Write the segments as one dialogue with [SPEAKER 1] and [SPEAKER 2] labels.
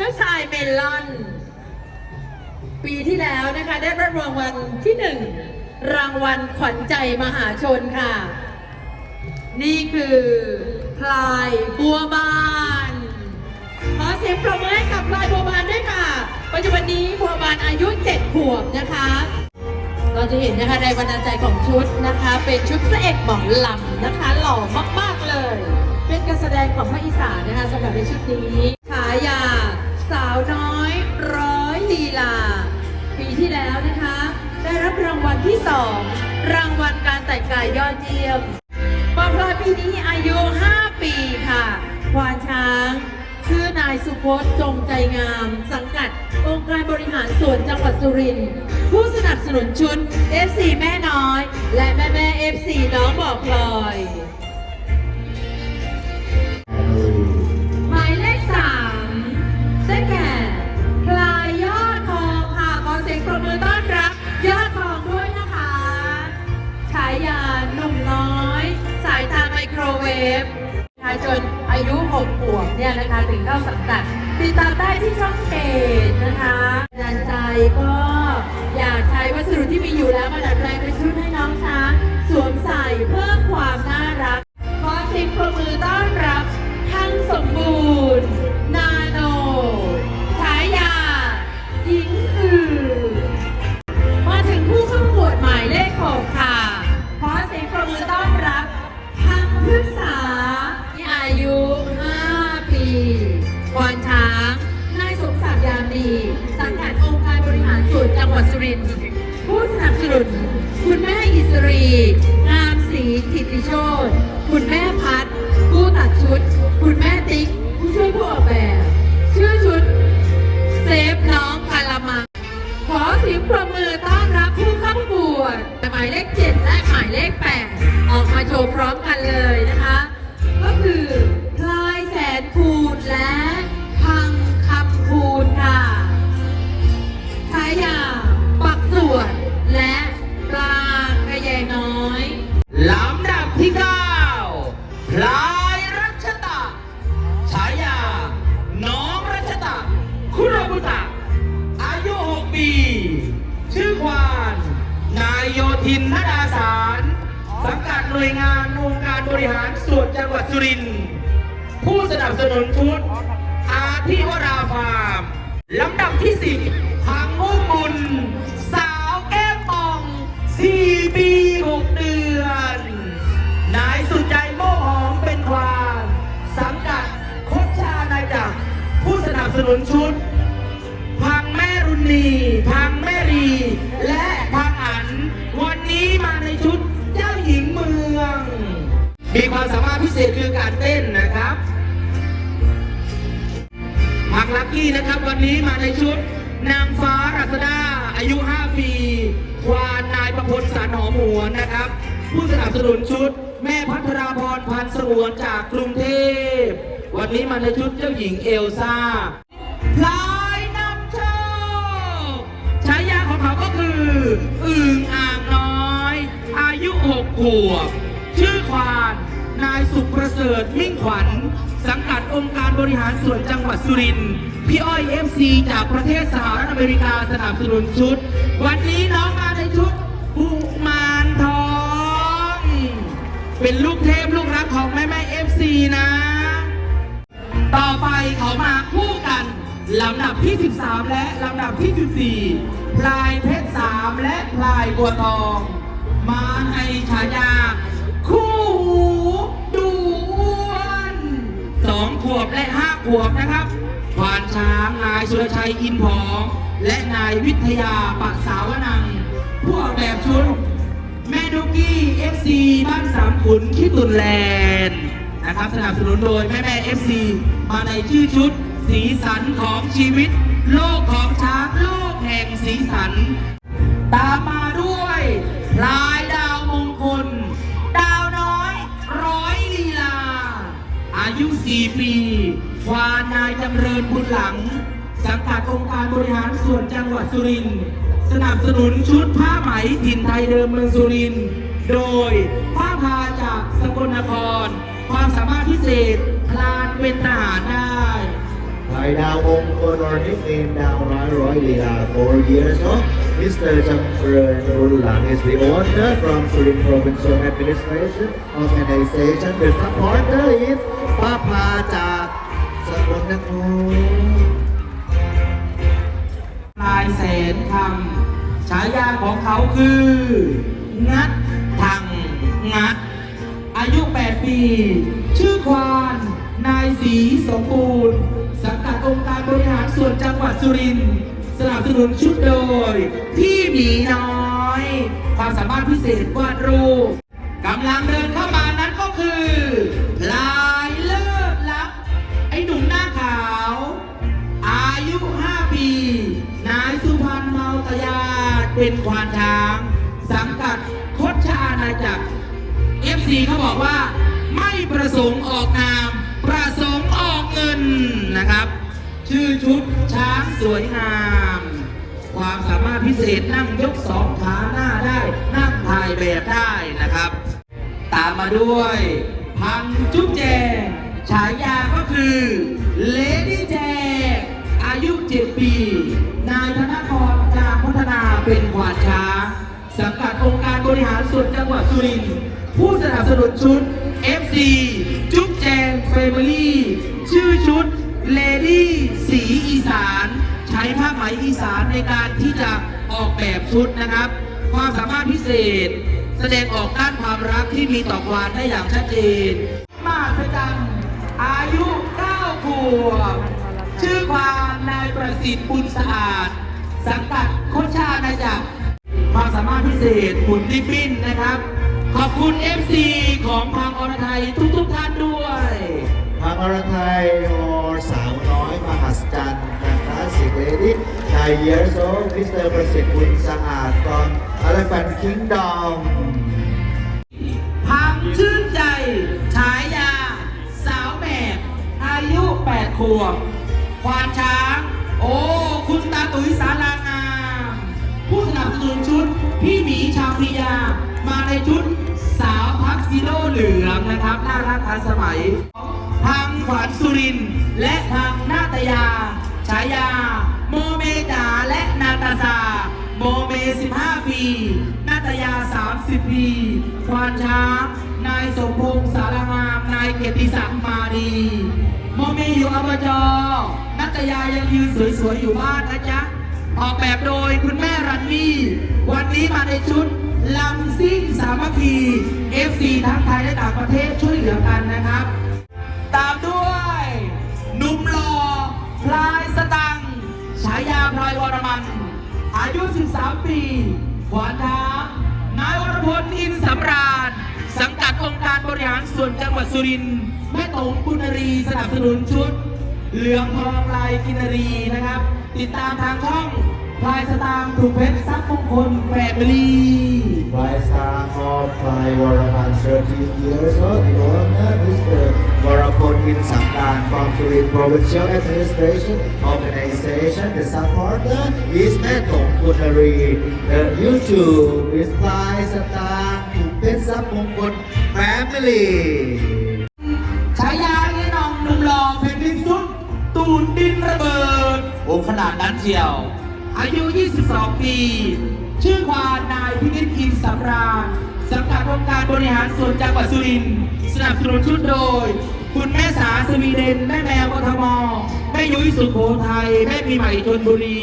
[SPEAKER 1] เจ้าชายเมลอน ปีที่แล้วนะคะ ได้รับรางวัลที่หนึ่งรางวัลขวัญใจมหาชนค่ะ นี่คือพลายบัวบานขอเสียงปรบมือให้กับพลายบัวบานด้วยค่ะ ปัจจุบันนี้บัวบานอายุ7ขวบนะคะ เราจะเห็นนะคะในบรรณาใจของชุดนะคะ เป็นชุดพระเอกหมอลำนะคะ หล่อมากๆเลย เป็นการแสดงของภาคอีสานนะคะสำหรับในชุดนี้ฉายา สาวน้อยร้อยลีลา ปีที่แล้วนะคะ ได้รับรางวัลที่สองรางวัลการแต่งกายยอดเยี่ยมปอพลอยปีนี้อายุ 5 ปีค่ะควานช้าง ชื่อนายสุพจน์จงใจงาม สังกัดองค์การบริหารส่วนจังหวัดสุรินทร์ผู้สนับสนุนชุด FC แม่น้อย และแม่แม่ FC น้องบอกพลอย ติดตาายโย
[SPEAKER 2] ธินนดาสารสังกัดหน่วยงานองค์การบริหารส่วนจังหวัดสุรินทร์ผู้สนับสนุนชุด อาทิวราฟาร์มลำดับที่10พังมุ่งบุญ สาวแก้มปอง4ปี6เดือน นายสุดใจโมกหอมเป็นควานสังกัดโคชชานายจักรผู้สนับสนุนชุด มีความสามารถพิเศษคือการเต้นนะครับพังลักกี้นะครับ วันนี้มาในชุด นางฟ้ารัศดาอายุ 5 ปี ควานนายประพลสารหอมหวนนะครับ ผู้สนับสนุนชุด แม่พัทราพรพันสงวนจากกรุงเทพ วันนี้มาในชุดเจ้าหญิงเอลซ่าพลายนำโชคฉายาของเขาก็คืออึ่งอ่างน้อย อายุหกขวบ ชื่อควาน สุขประเสริฐมิ่งขวัญ สังกัดองค์การบริหารส่วนจังหวัดสุรินทร์พี่อ้อยเอฟซีจากประเทศสหรัฐอเมริกาสนับสนุนชุด วันนี้น้องมาในชุดบุมานทอง เป็นลูกเทพลูกรักของแม่แม่เอฟซีนะ ต่อไปเขามาคู่กันลำดับที่ 13 และลำดับที่ 14 พลายเพชรสามและพลายบัวทอง มาในฉายาคู่ วบและห้าขวบนะครับควานช้างนายสุรชัยอินผอง และนายวิทยาปักสาวนัง ผู้ออกแบบชุด แมดุกกี้เอฟซีบ้านสามขุนคิตุนแลนด์นะครับสนับสนุนโดยแม่แม่เอฟซีมาในชื่อชุด สีสันของชีวิต โลกของช้างโลกแห่งสีสัน ตามมาด้วยพลาย 14 ปีฟานายจำเริญบุญหลัง สังกัดองค์การบริหารส่วนจังหวัดสุรินทร์ สนับสนุนชุดผ้าไหมถิ่นไทยเดิมเมืองสุรินทร์ โดยผ้าพาจากสกลนคร ความสามารถพิเศษพลานเป็นทหารได้ภา
[SPEAKER 3] ยดาวองค์กร or nickname ดาวร้อยร้อยลีลา four years old Mr. จำเริญบุญหลังเอ is the owner from Surin Provincial Administration Organization. The supporter is ป้าพาจากสกลนคร
[SPEAKER 2] ลายแสนคำฉายาของเขาคืองัดทังงัด อายุ 8 ปี ชื่อควาน นายศรีสมบูรณ์ สังกัดองค์การบริหารส่วนจังหวัดสุรินทร์สนับสนุนชุดโดย พี่หมีน้อย ความสามารถพิเศษวาดรูปกำลังเดินเข้ามานั้นก็คือ เป็นควานช้าง สังกัดคดชาอาณาจักร FC เขาบอกว่า ไม่ประสงค์ออกนาม ประสงค์ออกเงินนะครับ ชื่อชุดช้างสวยงาม ความสามารถพิเศษนั่งยกสองขาหน้าได้ นั่งถ่ายแบบได้นะครับ ตามมาด้วย พังจุ๊บแจงฉายาก็คือเลดี้แจงอายุ 7 ปี นายธนกร เป็นขวานช้า สังกัดองค์การบริหารส่วนจังหวัดสุรินทร์ผู้สนับสนุนชุด FC จุ๊บแจงเฟมิลี่ชื่อชุดเลดี้สีอีสาน ใช้ผ้าไหมอีสานในการที่จะออกแบบชุดนะครับ ความสามารถพิเศษ แสดงออกด้านความรักที่มีต่อควานได้อย่างชัดเจน มาสจันอายุ9ขวบชื่อควานนายประสิทธิ์บุญสะอาด สังกัดโคชานาจักรความสามารถพิเศษหมุนริบบิ้นนะครับ ขอบคุณ FC ของพังอรไทยทุกๆท่านด้วย
[SPEAKER 3] ทางอรไทยโอสาวน้อยมหัศจรรย์แฟนตาสิกเลดี้นายเยอร์โซมิสเตอร์ประสิทธิ์บุญสะอาดกองอลแฟนคิงดอม
[SPEAKER 2] พังชื่นใจฉายา สาวแบกอายุ 8 ขวบควานช้าง โอ้ คุณตาตุ๋ยสารางาม ผู้สนับสนุนชุด พี่หมีชาวพิยา มาในชุดสาวพักซิโลเหลืองนะครับ น่ารักทันสมัย ทางขวัญสุริน และทางนาตยา ฉายา โมเมดาและนาตาซา โมเม 15 ปี นาตยา 30 ปี ควานช้าง นายสมพงษ์สารงาม นายเกียรติศักดิ์มาดี โมเมอยู่อบจ ยายังยืนสวยๆอยู่บ้านนะจ๊ะ ออกแบบโดยคุณแม่รันนี่วันนี้มาในชุดลำซิ่งสามัคคี FC ทั้งไทยและต่างประเทศช่วยเหลือกันนะครับ ตามด้วยหนุ่มหล่อพลายสตังฉายาพลายวรมันอายุ 13 ปีขวานช้านายวรพลอินสำราญ สังกัดองค์การบริหารส่วนจังหวัดสุรินทร์แม่ตงกุณรีสนับสนุนชุด เหลืองทองลายกินรีนะครับ ติดตามทางช่องพลายสตางค์ถูกเพชรซักมงคลแฟมิลี่
[SPEAKER 3] Vice Star of Fly Warapan 13 years old, the owner Mr. Warapon in Sangkan from Surin Provincial Administration Organization. The supporter is Metong Punari. The YouTube is Fly Star to Petsap Mongkut Family.
[SPEAKER 2] ขนาดนั้นเชียว อายุ 22 ปี ชื่อควานนายพินิจอินสำราญสังกัดองค์การบริหารส่วนจังหวัดสุรินทร์สนับสนุนชุดโดย คุณแม่สาสวีเดน แม่แมวกทมแม่ยุ้ยสุโขทัยแม่ปีใหม่ชนบุรี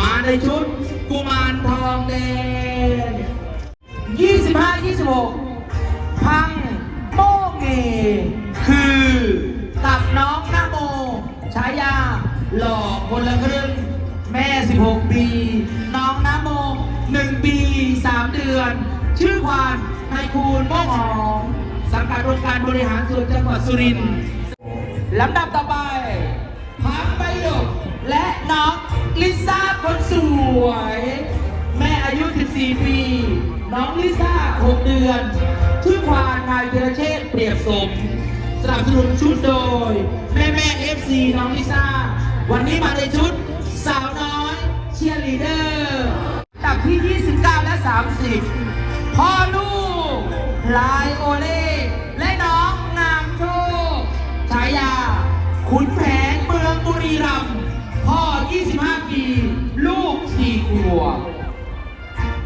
[SPEAKER 2] มาในชุดกุมารทองแดง 25 26 พังโมเงคือกับน้องนาโมฉายา หล่อคนละครึ่งแม่ 16 ปี น้องน้าโม1 ปี 3 เดือน ชื่อควานนายคูณโมหอมสังกัดองค์การบริหารส่วนจังหวัดสุรินทร์ลำดับต่อไปพักประโยคและน้องลิซ่าคนสวย แม่อายุ 14 ปี น้องลิซ่า 6 เดือน ชื่อควานนายเทรเชษเปรียบสมสนับสนุนชุดโดย แม่แม่เอฟซีน้องลิซ่า วันนี้มาในชุดสาวน้อยเชียร์ลีเดอร์ตับที่ 29 และ 30 พ่อลูกลายโอเล่และน้องนามโชคฉายา ขุนแผนเมืองบุรีรัมย์พ่อ 25 ปี ลูก 4 ขวบ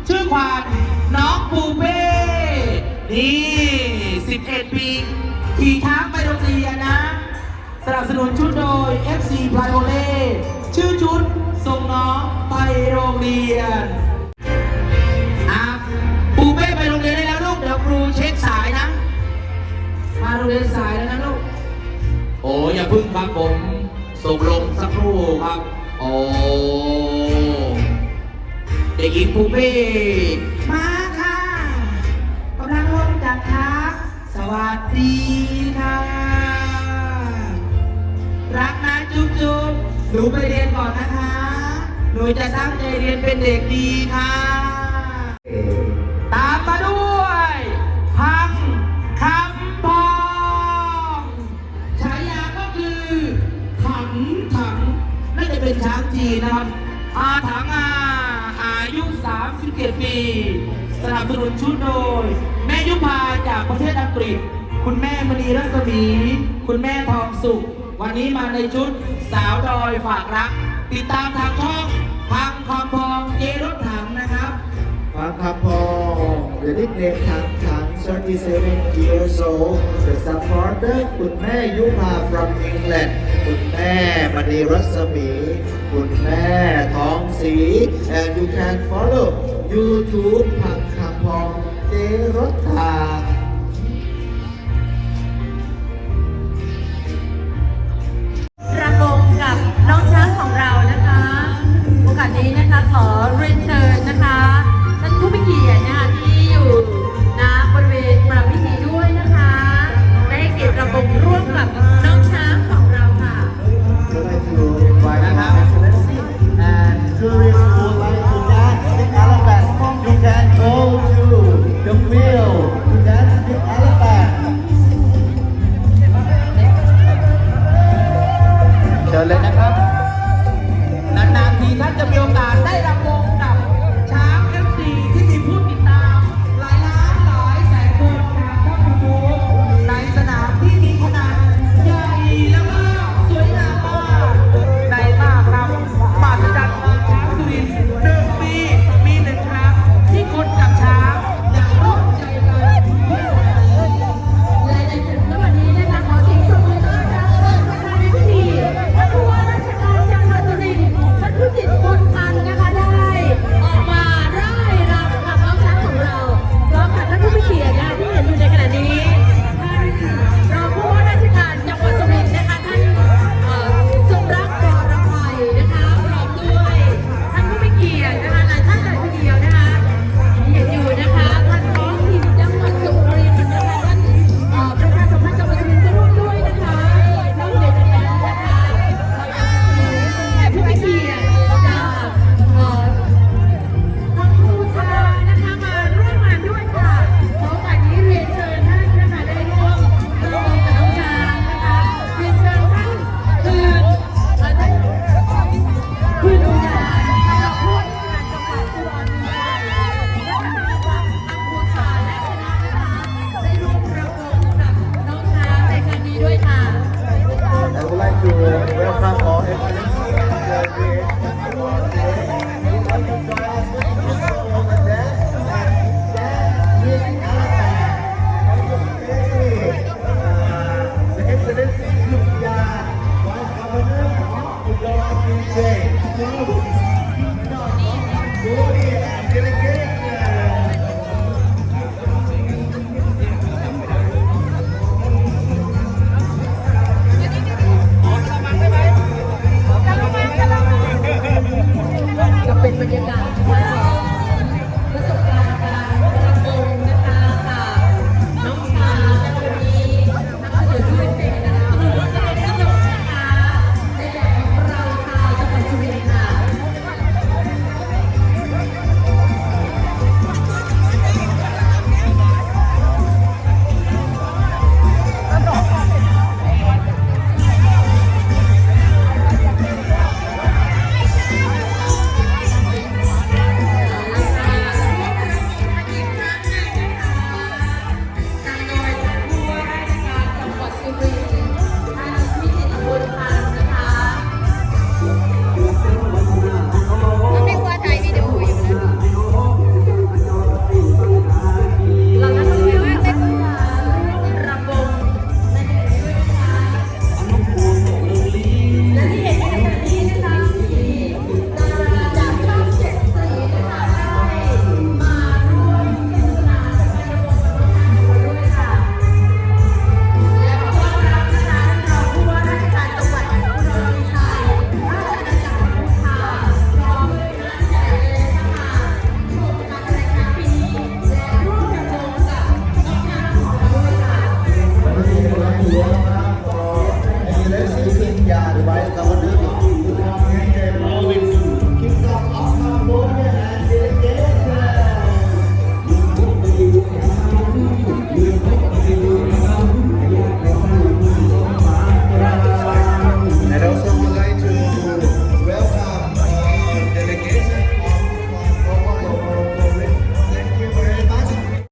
[SPEAKER 2] ชื่อควาญน้องปูเป้นี่ 11 ปีขี่ช้างไปโรงเรียนนะ สนับสนุนชุดโดย FC พลายโอเล่ชื่อชุดส่งน้องไปโรงเรียนอะปูเป้ไปโรงเรียนได้แล้วลูก เดี๋ยวครูเช็คสายนะ มาโรงเรียนสายแล้วนะลูก โอ้อย่าพึ่งครับผมส่งลงสักครู่ครับ โอ้เด็กหญิงปูเป้มาค่ะกำลังลงจากทักสวัสดีค่ะ รักนะจุ๊บจุ๊บหนูไปเรียนก่อนนะคะ หนูจะตั้งใจเรียนเป็นเด็กดีค่ะ ตามมาด้วย พังคำพองฉายาก็คือถังถังน่าจะเป็นช้างจีนะครับ อาถังอาอายุ 37 ปี สนับสนุนชุดโดย แม่ยุพาจากประเทศอังกฤษ คุณแม่มณีรัศมี คุณแม่ทองสุข วันนี้มาในชุดสาวดอยฝากรัก ติดตามทางช่องพังคอมพองเยรถถังนะครับ
[SPEAKER 3] ฟังคอำพองเด
[SPEAKER 1] ลิกเนมทางทา
[SPEAKER 3] ง37 years old the supporter คุ
[SPEAKER 2] ณแม่ยุพา from England คุณแม่มณีรัศมี คุณ
[SPEAKER 1] แม่ทองสี and you can follow YouTube พังคอำพองเจรถทาง ดนี้นะคะขอเรียนเชิญนะคะท่านผู้มีเกียรตินะ